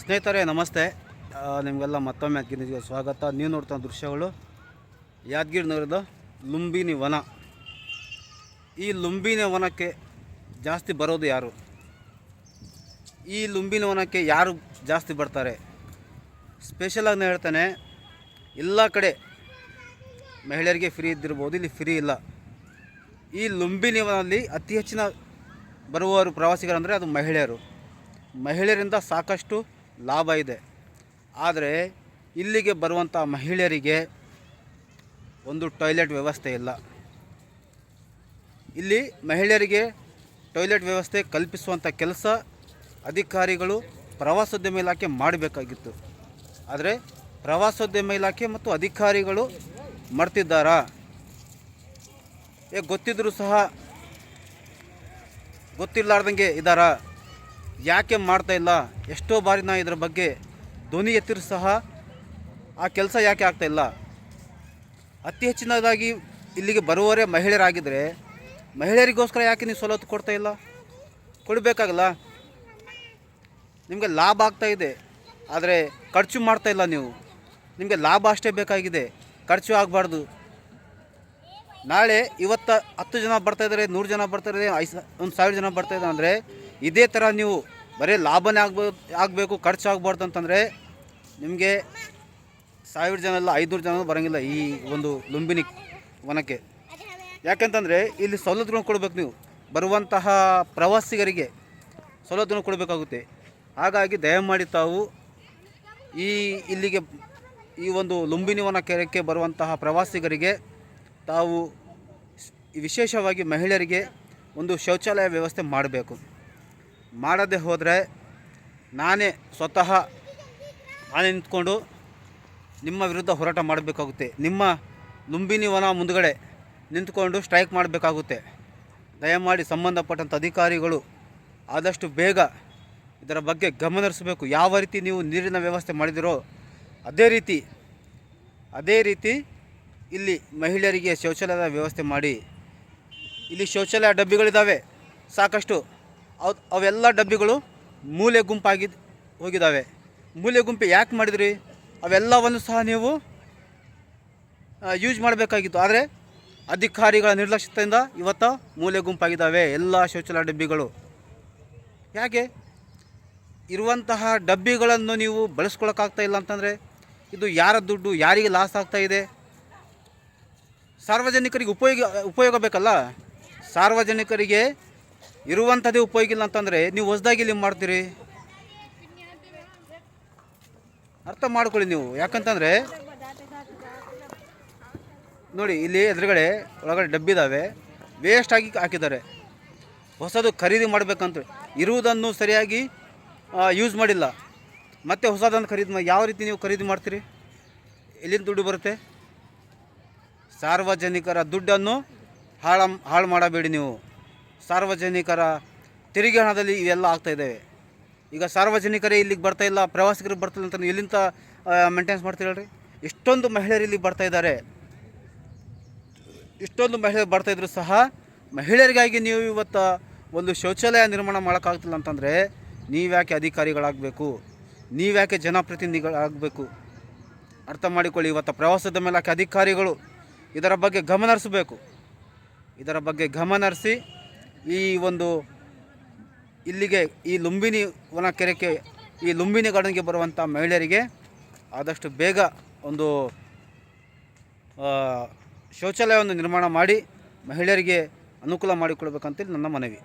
ಸ್ನೇಹಿತರೆ, ನಮಸ್ತೆ. ನಿಮಗೆಲ್ಲ ಮತ್ತೊಮ್ಮೆ ಯಾದಗಿರಿಗೆ ಸ್ವಾಗತ. ನೀವು ನೋಡ್ತಾ ದೃಶ್ಯಗಳು ಯಾದಗಿರಿ ನಗರದ ಲುಂಬಿನಿ ವನ. ಈ ಲುಂಬಿನಿ ವನಕ್ಕೆ ಜಾಸ್ತಿ ಬರೋದು ಯಾರು? ಈ ಲುಂಬಿನಿ ವನಕ್ಕೆ ಯಾರು ಜಾಸ್ತಿ ಬರ್ತಾರೆ? ಸ್ಪೆಷಲಾಗಿ ನಾನು ಹೇಳ್ತಾನೆ, ಎಲ್ಲ ಕಡೆ ಮಹಿಳೆಯರಿಗೆ ಫ್ರೀ ಇದ್ದಿರ್ಬೋದು, ಇಲ್ಲಿ ಫ್ರೀ ಇಲ್ಲ. ಈ ಲುಂಬಿನಿ ವನದಲ್ಲಿ ಅತಿ ಹೆಚ್ಚಿನ ಬರುವವರು ಪ್ರವಾಸಿಗರಂದರೆ ಅದು ಮಹಿಳೆಯರು. ಮಹಿಳೆಯರಿಂದ ಸಾಕಷ್ಟು ಲಾಭ ಇದೆ. ಆದರೆ ಇಲ್ಲಿಗೆ ಬರುವಂಥ ಮಹಿಳೆಯರಿಗೆ ಒಂದು ಟಾಯ್ಲೆಟ್ ವ್ಯವಸ್ಥೆ ಇಲ್ಲ. ಇಲ್ಲಿ ಮಹಿಳೆಯರಿಗೆ ಟಾಯ್ಲೆಟ್ ವ್ಯವಸ್ಥೆ ಕಲ್ಪಿಸುವಂಥ ಕೆಲಸ ಅಧಿಕಾರಿಗಳು ಪ್ರವಾಸೋದ್ಯಮ ಇಲಾಖೆ ಮಾಡಬೇಕಾಗಿತ್ತು. ಆದರೆ ಪ್ರವಾಸೋದ್ಯಮ ಇಲಾಖೆ ಮತ್ತು ಅಧಿಕಾರಿಗಳು ಮಾಡ್ತಿದ್ದಾರಾ ಏ ಗೊತ್ತಿದ್ದರೂ ಸಹ ಗೊತ್ತಿಲ್ಲಾರ್ದಂಗೆ ಇದ್ದಾರಾ? ಯಾಕೆ ಮಾಡ್ತಾ ಇಲ್ಲ? ಎಷ್ಟೋ ಬಾರಿ ನಾ ಇದರ ಬಗ್ಗೆ ಧ್ವನಿ ಎತ್ತಿರು ಸಹ ಆ ಕೆಲಸ ಯಾಕೆ ಆಗ್ತಾ ಇಲ್ಲ? ಅತಿ ಹೆಚ್ಚಿನದಾಗಿ ಇಲ್ಲಿಗೆ ಬರುವವರೇ ಮಹಿಳೆಯರಾಗಿದ್ದರೆ ಮಹಿಳೆಯರಿಗೋಸ್ಕರ ಯಾಕೆ ನೀವು ಸವಲತ್ತು ಕೊಡ್ತಾ ಇಲ್ಲ? ಕೊಡಬೇಕಾಗಲ್ಲ? ನಿಮಗೆ ಲಾಭ ಆಗ್ತಾ ಇದೆ. ಆದರೆ ಖರ್ಚು ಮಾಡ್ತಾ ಇಲ್ಲ ನೀವು. ನಿಮಗೆ ಲಾಭ ಅಷ್ಟೇ ಬೇಕಾಗಿದೆ. ಖರ್ಚು ಆಗಬಾರ್ದು. ನಾಳೆ ಇವತ್ತ ಹತ್ತು ಜನ ಬರ್ತಾಯಿದ್ದಾರೆ ನೂರು ಜನ ಬರ್ತಾಯಿದ್ದಾರೆ ಐ ಒಂದು ಸಾವಿರ ಜನ ಬರ್ತಾ ಇದ್ದಾರೆ ಅಂದರೆ ಇದೇ ಥರ ನೀವು ಬರೀ ಲಾಭನೇ ಆಗ್ಬೋದು ಆಗಬೇಕು, ಖರ್ಚು ಆಗಬಾರ್ದು ಅಂತಂದರೆ ನಿಮಗೆ ಸಾವಿರ ಜನ ಅಲ್ಲ ಐದುನೂರು ಜನ ಬರೋಂಗಿಲ್ಲ ಈ ಒಂದು ಲುಂಬಿನಿ ವನಕ್ಕೆ. ಯಾಕಂತಂದರೆ ಇಲ್ಲಿ ಸವಲತ್ತುಗಳನ್ನು ಕೊಡಬೇಕು ನೀವು. ಬರುವಂತಹ ಪ್ರವಾಸಿಗರಿಗೆ ಸವಲತ್ತುಗಳನ್ನು ಕೊಡಬೇಕಾಗುತ್ತೆ. ಹಾಗಾಗಿ ದಯಮಾಡಿ ತಾವು ಈ ಇಲ್ಲಿಗೆ ಈ ಒಂದು ಲುಂಬಿನಿ ವನ ಕೆರೆಕ್ಕೆ ಬರುವಂತಹ ಪ್ರವಾಸಿಗರಿಗೆ ತಾವು ವಿಶೇಷವಾಗಿ ಮಹಿಳೆಯರಿಗೆ ಒಂದು ಶೌಚಾಲಯ ವ್ಯವಸ್ಥೆ ಮಾಡಬೇಕು. ಮಾಡದೆ ಹೋದರೆ ನಾನೇ ಸ್ವತಃ ನಾನೇ ನಿಂತ್ಕೊಂಡು ನಿಮ್ಮ ವಿರುದ್ಧ ಹೋರಾಟ ಮಾಡಬೇಕಾಗುತ್ತೆ. ನಿಮ್ಮ ಲುಂಬಿನಿ ವನ ಮುಂದುಗಡೆ ನಿಂತ್ಕೊಂಡು ಸ್ಟ್ರೈಕ್ ಮಾಡಬೇಕಾಗುತ್ತೆ. ದಯಮಾಡಿ ಸಂಬಂಧಪಟ್ಟಂಥ ಅಧಿಕಾರಿಗಳು ಆದಷ್ಟು ಬೇಗ ಇದರ ಬಗ್ಗೆ ಗಮನಹರಿಸಬೇಕು ಯಾವ ರೀತಿ ನೀವು ನೀರಿನ ವ್ಯವಸ್ಥೆ ಮಾಡಿದಿರೋ ಅದೇ ರೀತಿ ಅದೇ ರೀತಿ ಇಲ್ಲಿ ಮಹಿಳೆಯರಿಗೆ ಶೌಚಾಲಯದ ವ್ಯವಸ್ಥೆ ಮಾಡಿ. ಇಲ್ಲಿ ಶೌಚಾಲಯ ಡಬ್ಬಿಗಳಿದ್ದಾವೆ ಸಾಕಷ್ಟು. ಅವ್, ಅವೆಲ್ಲ ಡಬ್ಬಿಗಳು ಮೂಲೆ ಗುಂಪಾಗಿ ಹೋಗಿದ್ದಾವೆ ಮೂಲೆ ಗುಂಪು ಯಾಕೆ ಮಾಡಿದ್ರಿ? ಅವೆಲ್ಲವನ್ನು ಸಹ ನೀವು ಯೂಸ್ ಮಾಡಬೇಕಾಗಿತ್ತು. ಆದರೆ ಅಧಿಕಾರಿಗಳ ನಿರ್ಲಕ್ಷ್ಯತೆಯಿಂದ ಇವತ್ತು ಮೂಲೆ ಗುಂಪಾಗಿದ್ದಾವೆ ಎಲ್ಲ ಶೌಚಾಲಯ ಡಬ್ಬಿಗಳು. ಯಾಕೆ ಇರುವಂತಹ ಡಬ್ಬಿಗಳನ್ನು ನೀವು ಬಳಸ್ಕೊಳಕ್ಕಾಗ್ತಾ ಇಲ್ಲ ಅಂತಂದರೆ ಇದು ಯಾರ ದುಡ್ಡು, ಯಾರಿಗೆ ಲಾಸ್ ಆಗ್ತಾ ಇದೆ? ಸಾರ್ವಜನಿಕರಿಗೆ ಉಪಯೋಗ ಉಪಯೋಗ ಬೇಕಲ್ಲ? ಸಾರ್ವಜನಿಕರಿಗೆ ಇರುವಂಥದ್ದೇ ಉಪಯೋಗ ಇಲ್ಲ ಅಂತಂದರೆ ನೀವು ಹೊಸದಾಗಿ ಇಲ್ಲಿ ಮಾಡ್ತೀರಿ? ಅರ್ಥ ಮಾಡ್ಕೊಳ್ಳಿ ನೀವು. ಯಾಕಂತಂದರೆ ನೋಡಿ, ಇಲ್ಲಿ ಎದುರುಗಡೆ, ಒಳಗಡೆ ಡಬ್ಬಿದ್ದಾವೆ ವೇಸ್ಟ್ ಆಗಿ ಹಾಕಿದ್ದಾರೆ. ಹೊಸದು ಖರೀದಿ ಮಾಡಬೇಕಂತ ಇರುವುದನ್ನು ಸರಿಯಾಗಿ ಯೂಸ್ ಮಾಡಿಲ್ಲ. ಮತ್ತೆ ಹೊಸದನ್ನು ಖರೀದಿ ಮಾಡಿ ಯಾವ ರೀತಿ ನೀವು ಖರೀದಿ ಮಾಡ್ತೀರಿ? ಎಲ್ಲಿಂದ ದುಡ್ಡು ಬರುತ್ತೆ? ಸಾರ್ವಜನಿಕರ ದುಡ್ಡನ್ನು ಹಾಳು ಹಾಳು ಮಾಡಬೇಡಿ ನೀವು. ಸಾರ್ವಜನಿಕರ ತೆರಿಗೆ ಹಣದಲ್ಲಿ ಇವೆಲ್ಲ ಆಗ್ತಾ ಇದ್ದಾವೆ. ಈಗ ಸಾರ್ವಜನಿಕರೇ ಇಲ್ಲಿಗೆ ಬರ್ತಾ ಇಲ್ಲ, ಪ್ರವಾಸಿಗರು ಬರ್ತಿಲ್ಲ ಅಂತ ಎಲ್ಲಿಂದ ಮೇಂಟೆನ್ಸ್ ಮಾಡ್ತೀರಿ ಎಷ್ಟೊಂದು ಮಹಿಳೆಯರು ಇಲ್ಲಿಗೆ ಬರ್ತಾ ಇದ್ದಾರೆ. ಇಷ್ಟೊಂದು ಮಹಿಳೆಯರು ಬರ್ತಾ ಇದ್ರು ಸಹ ಮಹಿಳೆಯರಿಗಾಗಿ ನೀವು ಇವತ್ತು ಒಂದು ಶೌಚಾಲಯ ನಿರ್ಮಾಣ ಮಾಡೋಕ್ಕಾಗ್ತಿಲ್ಲ ಅಂತಂದರೆ ನೀವ್ಯಾಕೆ ಅಧಿಕಾರಿಗಳಾಗಬೇಕು? ನೀವ್ಯಾಕೆ ಜನಪ್ರತಿನಿಧಿಗಳಾಗಬೇಕು? ಅರ್ಥ ಮಾಡಿಕೊಳ್ಳಿ, ಇವತ್ತು ಪ್ರವಾಸದ ಮೇಲೆ ಅಧಿಕಾರಿಗಳು ಇದರ ಬಗ್ಗೆ ಗಮನ ಹರಿಸಬೇಕು ಇದರ ಬಗ್ಗೆ ಗಮನ ಹರಿಸಿ ಈ ಒಂದು ಇಲ್ಲಿಗೆ ಈ ಲುಂಬಿನಿ ವನ ಈ ಲುಂಬಿನಿ ಗಾರ್ಡನ್ಗೆ ಬರುವಂಥ ಮಹಿಳೆಯರಿಗೆ ಆದಷ್ಟು ಬೇಗ ಒಂದು ಶೌಚಾಲಯವನ್ನು ನಿರ್ಮಾಣ ಮಾಡಿ ಮಹಿಳೆಯರಿಗೆ ಅನುಕೂಲ ಮಾಡಿಕೊಡ್ಬೇಕಂತೇಳಿ ನನ್ನ ಮನವಿ.